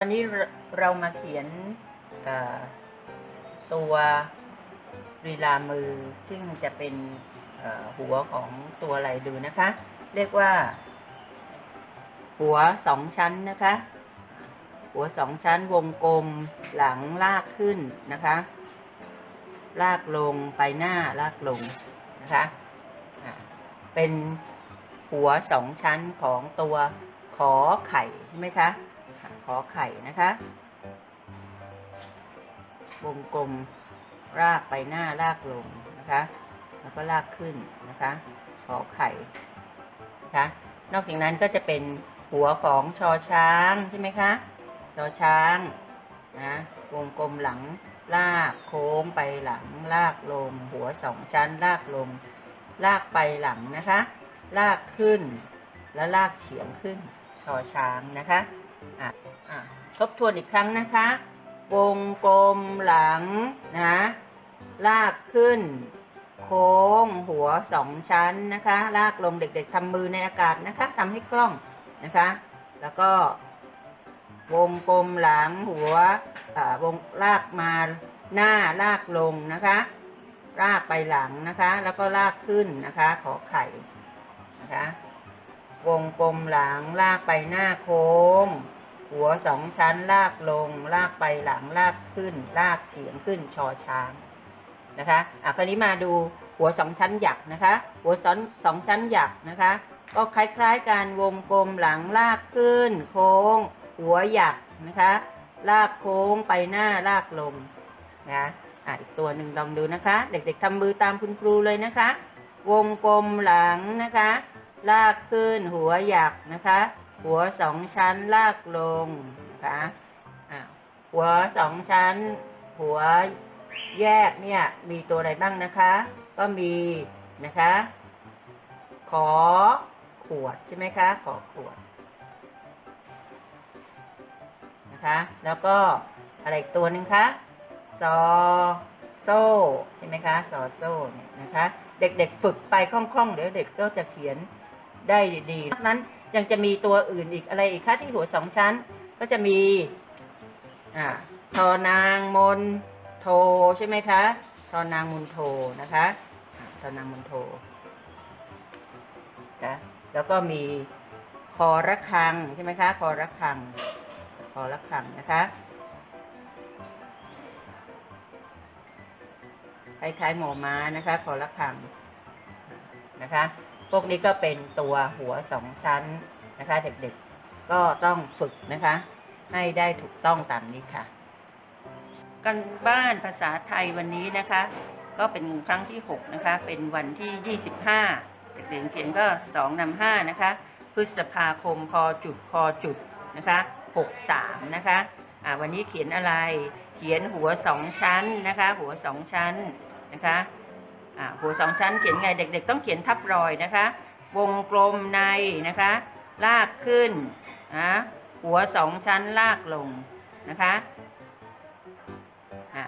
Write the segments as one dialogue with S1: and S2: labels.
S1: วันนี้เรามาเขียนตัวรีลามือซึ่งจะเป็นหัวของตัวอะไรดูนะคะ เรียกว่า หัวสองชั้นนะคะ หัวสองชั้นวงกลมหลังลากขึ้นนะคะ ลากลงไปหน้าลากลงนะคะเป็นหัวสองชั้นของตัวขอไข่ใช่ไหมคะ ขอไข่นะคะวงกลมรากไปหน้ารากลงนะคะ แล้วก็ลากขึ้นนะคะขอไข่นะคะ นอกจากนั้นก็จะเป็นหัวของชอช้างใช่ไหมคะชอช้างนะวงกลมหลังลากโค้งไปหลังลากลง หัวสองชั้นลากลง ลากไปหลังนะคะ ลากขึ้น แล้วลากเฉียงขึ้นชอช้างนะคะ อะอะทบทวนอีกครั้งนะคะ วงกลมหลังนะลากขึ้น โค้งหัวสองชั้นนะคะ ลากลงเด็กๆทำมือในอากาศนะคะทำให้คล่องนะคะ แล้วก็ วงกลมหลังหัววงลากมาหน้าลากลงนะคะ ลากไปหลังนะคะ แล้วก็ลากขึ้นนะคะ ขอไข่นะคะ วงกลมหลังลากไปหน้าโค้ง หัวสองชั้นลากลง ลากไปหลังลากขึ้น ลากเสียงขึ้นชอช้างนะคะอะคราวนี้มาดูหัวสองชั้นหยักนะคะ หัวสองสองชั้นหยักนะคะ ก็คล้ายๆกันวงกลมหลังลากขึ้น โค้ง หัวหยักนะคะ ลากโค้งไปหน้าลากลงนะอะอีกตัวหนึ่งลองดูนะคะ เด็กๆทำมือตามคุณครูเลยนะคะ วงกลมหลังนะคะ ลากขึ้นหัวหยักนะคะ หัวสองชั้นลากลงนะคะอะหัวสองชั้น หัวแยกเนี่ยมีตัวอะไรบ้างนะคะ ก็มีนะคะ ขอขวดใช่ไหมคะ ขอขวดนะคะ แล้วก็อะไรตัวหนึ่งคะซอโซ่ใช่ไหมคะซอโซ่เนี่ยนะคะ เด็กๆฝึกไปคล่องๆเดี๋ยวเด็กก็จะเขียน ได้ดีนอกนั้นยังจะมีตัวอื่นอีกอะไรอีกคะที่หัวสองชั้น ก็จะมีอ่าทอนางมนโทใช่ไหมคะทอนางมนโทนะคะทอนางมนโทนะแล้วก็มีคอระฆังใช่ไหมคะคอระฆังคอระฆังนะคะคล้ายๆหมอม้านะคะคอระฆังนะคะ พวกนี้ก็เป็นตัวหัวสองชั้นนะคะ เด็กๆก็ต้องฝึกนะคะ ให้ได้ถูกต้องตามนี้ค่ะ กันบ้านภาษาไทยวันนี้นะคะ ก็เป็นครั้งที่ 6 นะคะ เป็นวันที่ 25 เด็กๆเขียนก็ 2นำ5นะคะ พฤษภาคมพอจุดคอจุดนะคะ63นะคะวันนี้เขียนอะไรเขียนหัวสองชั้นนะคะ หัวสองชั้นนะคะ อ่าหัวสองชั้นเขียนไงเด็ก ๆ ต้องเขียนทับรอยนะคะ วงกลมในนะคะ ลากขึ้นนะหัวสองชั้นลากลงนะคะอ่า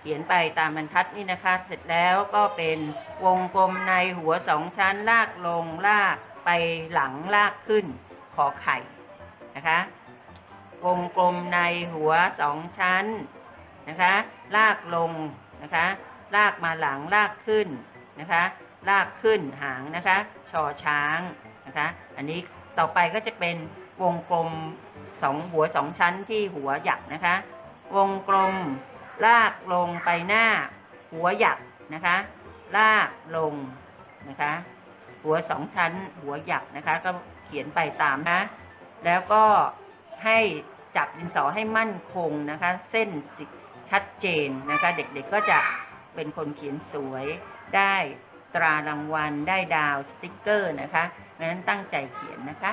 S1: เขียนไปตามบรรทัดนี่นะคะ เสร็จแล้วก็เป็นวงกลมในหัวสองชั้นลากลงลากไปหลังลากขึ้นขอไข่นะคะ วงกลมในหัวสองชั้นนะคะ ลากลง นะคะลากมาหลังลากขึ้นนะคะลากขึ้นหางนะคะชอช้างนะคะอันนี้ต่อไปก็จะเป็นวงกลมสองหัวสองชั้นที่หัวหยักนะคะ วงกลมลากลงไปหน้า หัวหยักนะคะ ลากลงนะคะ หัวสองชั้นหัวหยักนะคะ ก็เขียนไปตามนะ แล้วก็ให้ จับดินสอให้มั่นคงนะคะ เส้นสชัดเจนนะคะ เด็กๆก็จะเป็นคนเขียนสวยได้ตรารางวัลได้ดาวสติกเกอร์นะคะงั้นตั้งใจเขียนนะคะ